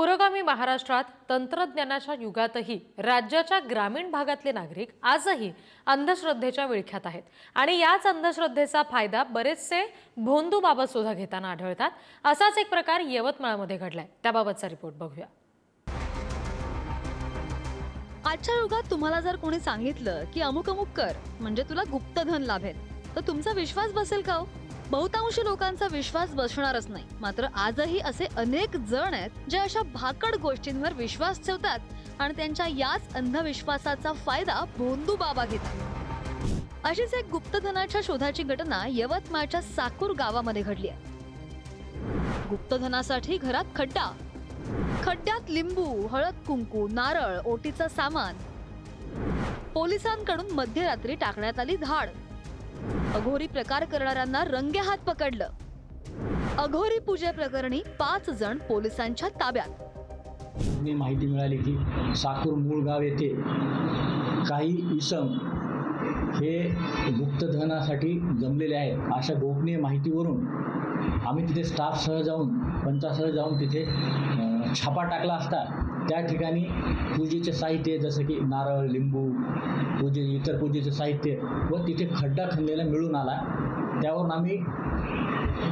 पुरोगामी महाराष्ट्रात तंत्रज्ञानाच्या युगातही राज्याच्या ग्रामीण भागातले नागरिक आजही अंधश्रद्धेच्या विळख्यात आहेत. आणि याच अंधश्रद्धेचा फायदा बरेचसे भोंदूबाबत सुद्धा घेताना आढळतात. असाच एक प्रकार यवतमाळमध्ये घडलाय. त्याबाबतचा रिपोर्ट बघूया. आजच्या युगात तुम्हाला जर कोणी सांगितलं की अमुक अमुक कर म्हणजे तुला गुप्तधन लाभेल तर तुमचा विश्वास बसेल का हो? बहुतांश लोकांचा विश्वास बसणारच नाही. मात्र आजही असे अनेक जण आहेत जे अशा भाकड गोष्टींवर विश्वास ठेवतात आणि त्यांच्या याच अंधविश्वासाचा फायदा भोंदू बाबा घेतात. अशीच एक गुप्तधनाच्या शोधाची घटना यवतमाळच्या साकूर गावामध्ये घडली आहे. गुप्तधनासाठी घरात खड्डा. खड्ड्यात लिंबू हळद कुंकू नारळ ओटीचं सामान. पोलिसांकडून मध्यरात्री टाकण्यात आली धाड. अघोरी प्रकार करणाऱ्यांना रंगेहात पकडलं. अघोरी पूजेप्रकरणी पाच जण पोलिसांच्या ताब्यात. माहिती मिळाली की साकूर मूळगाव येथे काही इसम हे गुप्तधनासाठी जमलेले आहेत. अशा गोपनीय माहितीवरून आम्ही तिथे स्टाफसह जाऊन पंचासह जाऊन तिथे छापा टाकला असता. त्या ठिकाणी पूजेचे साहित्य जसं की नारळ लिंबू पूजे इतर पूजेचे साहित्य व तिथे खड्डा खणलेला मिळून आला. त्यावरून आम्ही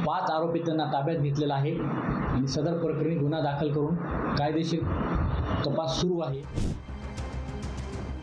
पाच आरोपी त्यांना ताब्यात घेतलेला आहे आणि सदर प्रकरणी गुन्हा दाखल करून कायदेशीर तपास सुरू आहे.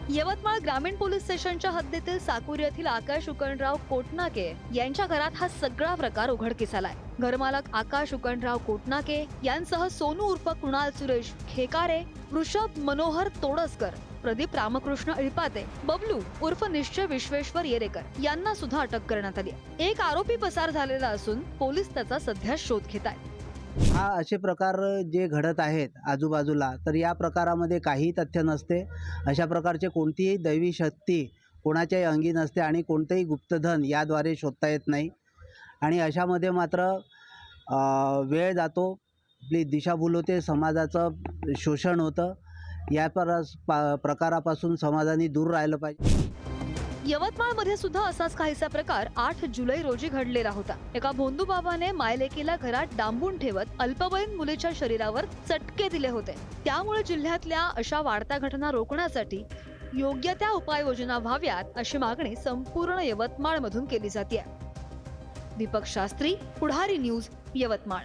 यवतमाळ ग्रामीण पोलीस स्टेशनच्या हद्दीतील साकूर येथील आकाश उकणराव कोटनाके यांच्या घरात हा सगळा प्रकार उघडकीस आलाय. घरमालक आकाश उकणराव कोटनाके यांसह सोनू उर्फ कुणाल सुरेश खेकारे वृषभ मनोहर तोडसकर प्रदीप रामकृष्ण इळपाते बबलू उर्फ निश्चय विश्वेश्वर येरेकर यांना सुद्धा अटक करण्यात आली एक आरोपी पसार झालेला असून पोलीस त्याचा सध्या शोध घेत आहेत हा असे प्रकार जे घडत आहेत आजूबाजूला तर या प्रकारामध्ये काहीही तथ्य नसते. अशा प्रकारचे कोणतीही दैवी शक्ती कोणाच्याही अंगी नसते आणि कोणतंही गुप्तधन याद्वारे शोधता येत नाही. आणि अशामध्ये मात्र वेळ जातो आपली दिशाभूल होते समाजाचं शोषण होतं. या पर पा प्रकारापासून समाजाने दूर राहिलं पाहिजे. यवतमाळमध्ये सुद्धा असाच काहीसा प्रकार आठ जुलै रोजी घडलेला होता. एका भोंदू बाबाने मायलेकीला घरात डांबून ठेवत अल्पवयीन मुलीच्या शरीरावर चटके दिले होते. त्यामुळे जिल्ह्यातल्या अशा वाढत्या घटना रोखण्यासाठी योग्य त्या उपाययोजना व्हाव्यात अशी मागणी संपूर्ण यवतमाळ मधून केली जाते दीपक शास्त्री पुढारी न्यूज यवतमाळ.